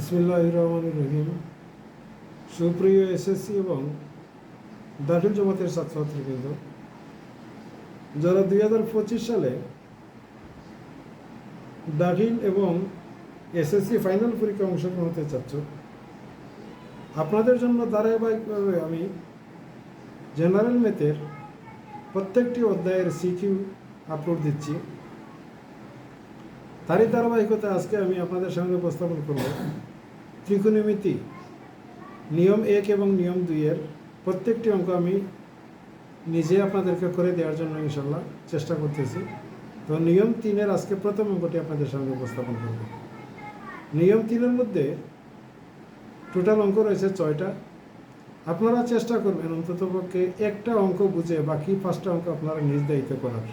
ইসমিল্লাহ রহমান রহিম সুপ্রিয় এসএসসি এবং দাখিল জমাতের ছাত্রছাত্রীবৃন্দ, যারা দুই হাজার পঁচিশ সালে দাখিল এবং এসএসসি ফাইনাল পরীক্ষায় অংশগ্রহণ হতে চাচ্ছ, আপনাদের জন্য ধারাবাহিকভাবে আমি জেনারেল ম্যাথের প্রত্যেকটি অধ্যায়ের সিকিউ আপলোড দিচ্ছি। তারই ধারাবাহিকতা আজকে আমি আপনাদের সামনে উপস্থাপন করব। ত্রিকোণমিতি, নিয়ম এক এবং নিয়ম দুইয়ের প্রত্যেকটি অঙ্ক আমি নিজে আপনাদেরকে করে দেওয়ার জন্য ইনশাল্লাহ চেষ্টা করতেছি। তো নিয়ম তিনের আজকে প্রথম অঙ্কটি আপনাদের সামনে উপস্থাপন করব। নিয়ম তিনের মধ্যে টোটাল অঙ্ক রয়েছে ছয়টা। আপনারা চেষ্টা করবেন অন্ততপক্ষে একটা অঙ্ক বুঝে বাকি পাঁচটা অঙ্ক আপনারা নিজ দায়িত্ব করার।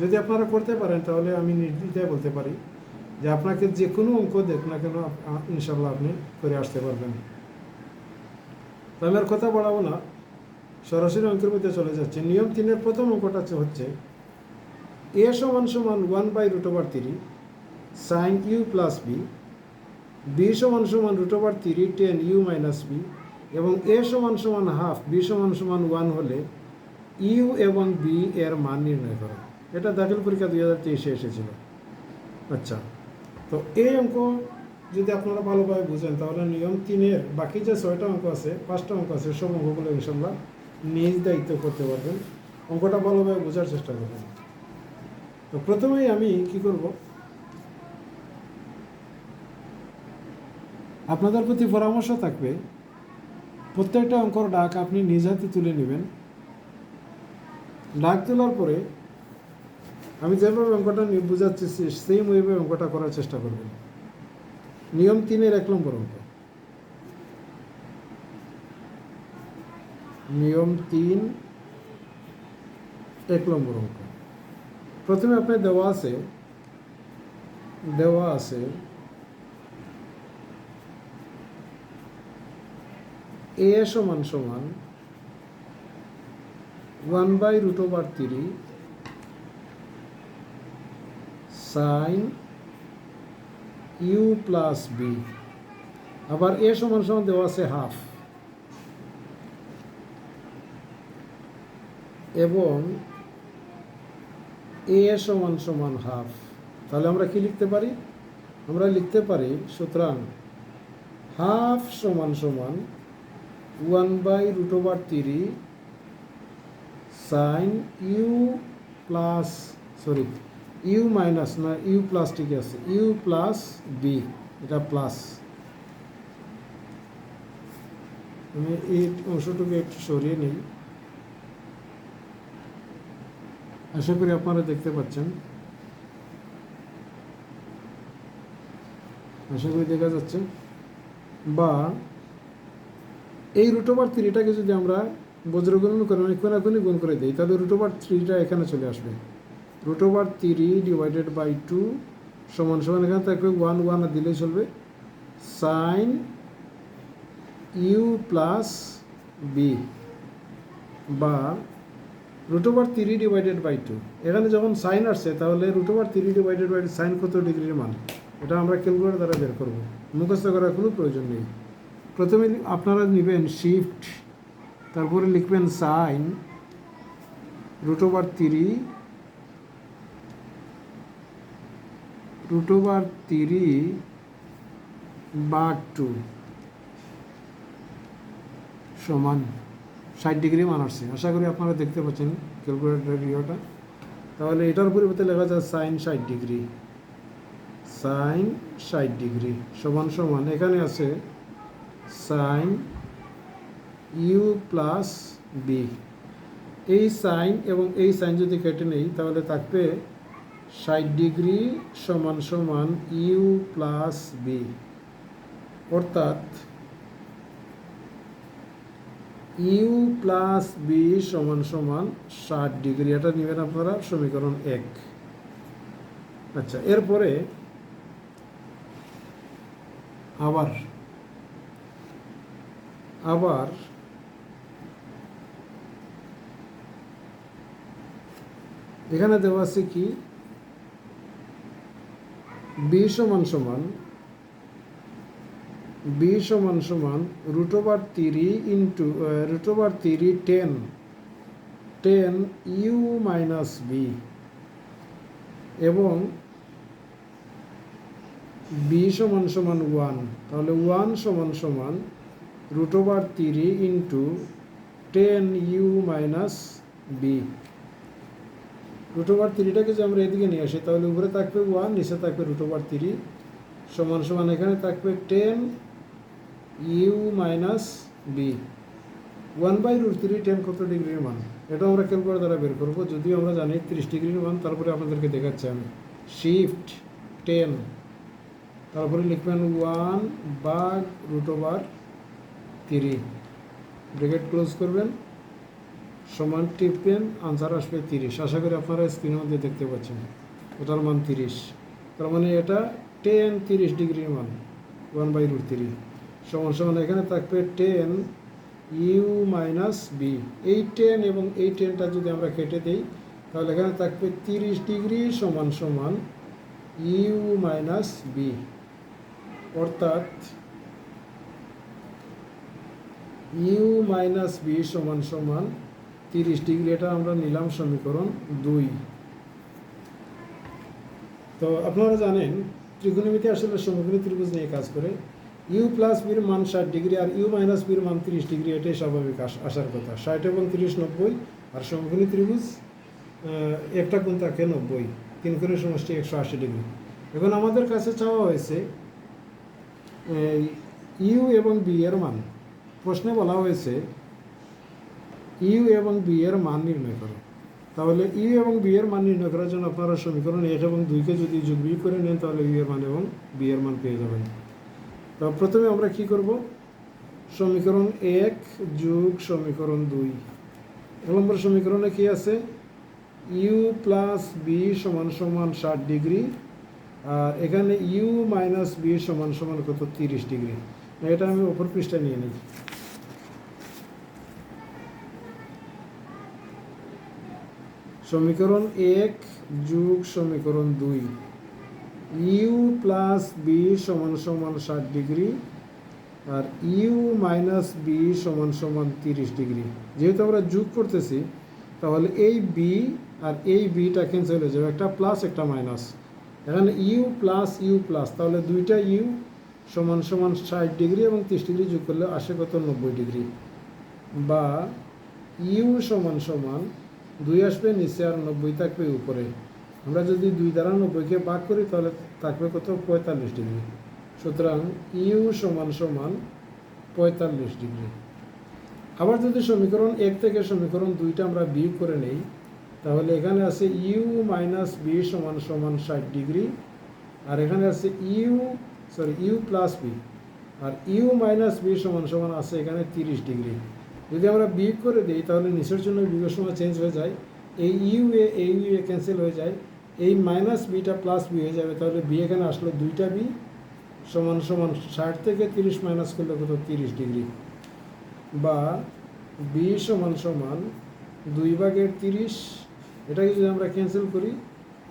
যদি আপনারা করতে পারেন, তাহলে আমি নির্দ্বিধায় বলতে পারি যে আপনাকে যে কোনো অঙ্ক দেখ না কেন ইনশাল্লাহ আপনি করে আসতে পারবেন। তো আমি আর কথা বাড়াবো না। সরাসরি অঙ্কের মধ্যে চলে যাচ্ছে। নিয়ম তিনের প্রথম অঙ্কটা হচ্ছে- এ সমান সমান one by root over three sine U plus B B সমান সমান root over three tan U minus B এবং এ সমান সমান হাফ, বি সমান সমান ওয়ান হলে ইউ এবং বি এর মান নির্ণয় করো। এটা দাখিল পরীক্ষা দুই হাজার তেইশে এসেছিল। আচ্ছা তো এই অঙ্ক যদি আপনারা ভালোভাবে বুঝেন, তাহলে নিয়ম তিনের বাকি যে ছয়টা অঙ্ক আছে, পাঁচটা অঙ্ক আছে, সব অঙ্কগুলো ইনশাল্লাহ নিজ দায়িত্ব করতে পারবেন। অঙ্কটা ভালোভাবে বোঝার চেষ্টা করবেন। তো প্রথমেই আমি কি করব? আপনাদের প্রতি পরামর্শ থাকবে, প্রত্যেকটা অঙ্কর ডাক আপনি নিজ হাতে তুলে নেবেন। ডাক তোলার পরে আমি যেভাবে অঙ্কটা বোঝাচ্ছি সেম ওয়েভাবে অঙ্কটা করার চেষ্টা করবেন। নিয়ম তিনের এক নম্বর অঙ্ক। নিয়ম তিন এক নম্বর অঙ্ক। প্রথমে আপনার দেওয়া আছে দেওয়া আছে এ সমান সমান one by root over three sine U plus B আবার এ সমান সমান দেওয়া আছে হাফ এবং এ সমান সমান হাফ তাহলে আমরা কি লিখতে পারি? আমরা লিখতে পারি, সুতরাং হাফ সমান সমান one by root over three sine U plus sorry U minus না ইউ প্লাস ঠিক আছে। ইউ প্লাস বি, এটা প্লাস। আমি এই অংশটুকু একটু সরিয়ে নিই। আশা করি আপনারা দেখতে পাচ্ছেন। আশা করি দেখা যাচ্ছে। বা এই রুট ওভার থ্রিটাকে যদি আমরা বজ্রগুণ করে মানে কোনাকুনি গুণ করে দিই, তাহলে রুট ওভার থ্রিটা এখানে চলে আসবে। Root over three divided by two সমান সমান এখানে থাকবে ওয়ান ওয়ান আর দিলেই চলবে। সাইন ইউ প্লাস বি বা root over three divided by two এখানে যখন সাইন আসছে, তাহলে root over three divided by sine কত ডিগ্রির মান? এটা আমরা ক্যালকুলেটর দ্বারা বের করব। মুখস্থ করার কোনো প্রয়োজন নেই। প্রথমে আপনারা নেবেন শিফট তারপরে লিখবেন sine root over three root over three বা টু। সমান ষাট ডিগ্রি মান আসছে আশা করি আপনারা দেখতে পাচ্ছেন ক্যালকুলেটরের ইয়েটা তাহলে এটার পরিবর্তে লেখা যায় সাইন ষাট ডিগ্রি। সাইন ষাট ডিগ্রি সমান সমান। এখানে আছে সাইন ইউ প্লাস বি। এই সাইন এবং এই সাইন যদি কেটে নেই, তাহলে থাকবে ষাট ডিগ্রি সমান সমান ইউ প্লাস বি। অর্থাৎ ইউ প্লাস বি সমান সমান ষাট ডিগ্রি। এটা নেবেন আপনারা সমীকরণ এক। আচ্ছা এরপরে আবার আবার এখানে দেওয়া আছে কি? বি সমান সমান, বি সমান সমান root over three into root over three tan tan U minus B এবং বি সমান সমান ওয়ান তাহলে ওয়ান সমান সমান root over three into tan U minus B root over তিরিটাকে যদি আমরা এদিকে নিয়ে আসি, তাহলে উপরে থাকবে ওয়ান নিচে থাকবে রুট ওভার তিরি সমান সমান এখানে থাকবে tan U minus B one by root three tan কত ডিগ্রির মান? এটা আমরা ক্যালকুলেটার দ্বারা বের করব, যদিও আমরা জানি তিরিশ ডিগ্রির মান, তারপরে আপনাদেরকে দেখাচ্ছি আমি। শিফট টেন তারপরে লিখবেন one by root over three bracket close করবেন। সমান টিপবেন, আনসার আসবে তিরিশ। আশা করি আপনারা স্ক্রিনের মধ্যে দেখতে পাচ্ছেন। ওটার মান তিরিশ। তার মানে এটা টেন তিরিশ ডিগ্রির মান। ওয়ান বাই রুট থ্রি সমান সমান এখানে থাকবে টেন ইউ মাইনাস বি এই টেন এবং এই টেনটা যদি আমরা কেটে দিই, তাহলে এখানে থাকবে তিরিশ ডিগ্রি সমান সমান ইউ মাইনাস বি অর্থাৎ ইউ মাইনাস বি সমান সমান তিরিশ ডিগ্রি, এটা আমরা নিলাম সমীকরণ দুই। তো আপনারা জানেন, ত্রিকোণমিতি আসলে সমগ্রী ত্রিভুজ নিয়ে কাজ করে। ইউ প্লাস বির মান ষাট ডিগ্রি আর ইউ মাইনাস বির মান তিরিশ ডিগ্রি, এটাই স্বাভাবিক আস- আসার কথা। ষাট এবং তিরিশ নব্বই, আর সমগ্রী ত্রিভুজ একটা কোণ থাকে নব্বই। তিন কোণের সমষ্টি একশো আশি ডিগ্রি। এখন আমাদের কাছে চাওয়া হয়েছে ইউ এবং বি এর মান। প্রশ্নে বলা হয়েছে ইউ এবং বি এর মান নির্ণয় করো। তাহলে ইউ এবং বি এর মান নির্ণয় করার জন্য আপনারা সমীকরণ এক এবং দুইকে যদি যোগ বিয়োগ করে নেন, তাহলে ইউ এর মান এবং বি এর মান পেয়ে যাবেন। তো প্রথমে আমরা কি করব? সমীকরণ এক যোগ সমীকরণ দুই। এক নম্বর সমীকরণে কি আছে? ইউ প্লাস বি সমান সমান ষাট ডিগ্রি, আর এখানে ইউ মাইনাস বি সমান সমান কত? তিরিশ ডিগ্রি। এটা আমি উপর পৃষ্ঠায় নিয়ে নিই। সমীকরণ এক যোগ সমীকরণ দুই। ইউ প্লাস বি সমান সমান ষাট ডিগ্রি আর ইউ মাইনাস বি সমান সমান তিরিশ ডিগ্রি। যেহেতু আমরা যোগ করতেছি, তাহলে এই বি আর এই বিটা ক্যান্সেল হয়ে যাবে, একটা প্লাস একটা মাইনাস এখানে ইউ প্লাস ইউ প্লাস তাহলে দুইটা ইউ সমান সমান ষাট ডিগ্রি এবং তিরিশ ডিগ্রি যোগ করলে আসে কত? নব্বই ডিগ্রি। বা ইউ সমান সমান দুই আসবে, নিচে আর নব্বই থাকবে উপরে। আমরা যদি দুই দ্বারা নব্বইকে ভাগ করি, তাহলে থাকবে কত? পঁয়তাল্লিশ ডিগ্রি। সুতরাং ইউ সমান সমান পঁয়তাল্লিশ ডিগ্রি। আবার যদি সমীকরণ এক থেকে সমীকরণ দুইটা আমরা বিয়োগ করে নেই, তাহলে এখানে আছে ইউ মাইনাস বি সমান সমান ষাট ডিগ্রি, আর এখানে আছে U, sorry, U plus B, are you minus B সমান সমান আছে এখানে তিরিশ ডিগ্রি। যদি আমরা বিয়োগ করে দিই, তাহলে নিচের জন্য বিয়োগের সময় চেঞ্জ হয়ে যায়। এই ইউ এ এই ইউ এ ক্যান্সেল হয়ে যায়। এই মাইনাস বিটা প্লাস বি হয়ে যাবে। তাহলে বি এখানে আসলো দুইটা বি সমান সমান ষাট থেকে তিরিশ মাইনাস করলে কত? তিরিশ ডিগ্রি বা বি সমান সমান দুই ভাগের তিরিশ, এটাকে যদি আমরা ক্যান্সেল করি,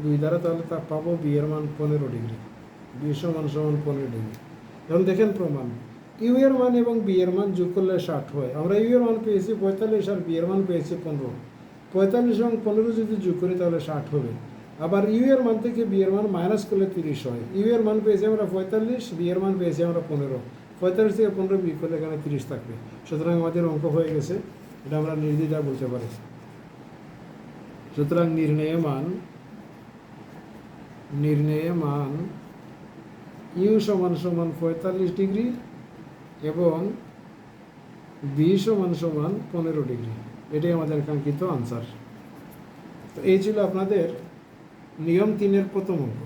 দুই দ্বারা তাহলে তা পাবো বি এর মান পনেরো ডিগ্রি বি সমান সমান পনেরো ডিগ্রি এখন দেখেন প্রমাণ। ইউ এর মান এবং বি এর মান যোগ করলে ষাট হয়। আমরা ইউ এর মান পেয়েছি পঁয়তাল্লিশ আর বি এর মান পেয়েছি পনেরো। পঁয়তাল্লিশ এবং পনেরো যদি যোগ করি তাহলে ষাট হবে। আবার ইউ এর মান থেকে বি এর মান মাইনাস করলে তিরিশ হয়। ইউ এর মান পেয়েছি আমরা পঁয়তাল্লিশ, বি এর মান পেয়েছি আমরা পনেরো। পঁয়তাল্লিশ থেকে পনেরো বি করলে এখানে তিরিশ থাকবে। সুতরাং আমাদের অঙ্ক হয়ে গেছে। এটা আমরা নির্দ্বিধায় বলতে পারি। সুতরাং নির্ণয় মান নির্ণয় মান ইউ সমান সমান পঁয়তাল্লিশ ডিগ্রি এবং বি সমান সমান পনেরো ডিগ্রি। এটাই আমাদের কাঙ্ক্ষিত আনসার তো এই ছিল আপনাদের নিয়ম তিনের প্রথম অঙ্ক।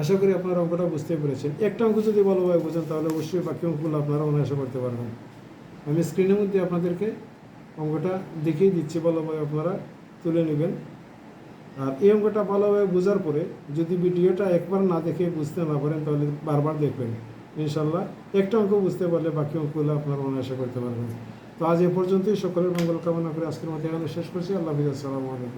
আশা করি আপনারা অঙ্কটা বুঝতে পেরেছেন। একটা অঙ্ক যদি ভালোভাবে বোঝেন, তাহলে অবশ্যই বাকি অঙ্কগুলো আপনারা অনায়াসে করতে পারবেন। আমি স্ক্রিনের মধ্যে আপনাদেরকে অঙ্কটা দেখিয়ে দিচ্ছি, ভালোভাবে আপনারা তুলে নেবেন। আর এই অঙ্কটা ভালোভাবে বোঝার পরে যদি ভিডিওটা একবার না দেখে বুঝতে না পারেন, তাহলে বারবার দেখবেন। ইনশাল্লাহ একটা অঙ্ক বুঝতে পারলে বাকি অঙ্কগুলো আপনারা অনায়াসে করতে পারবেন। তো আজ এ পর্যন্তই। সকলের মঙ্গল কামনা করে আজকের মধ্যে এখানে শেষ করছি। আল্লাহ হাফিজ। আসসালামু আলাইকুম।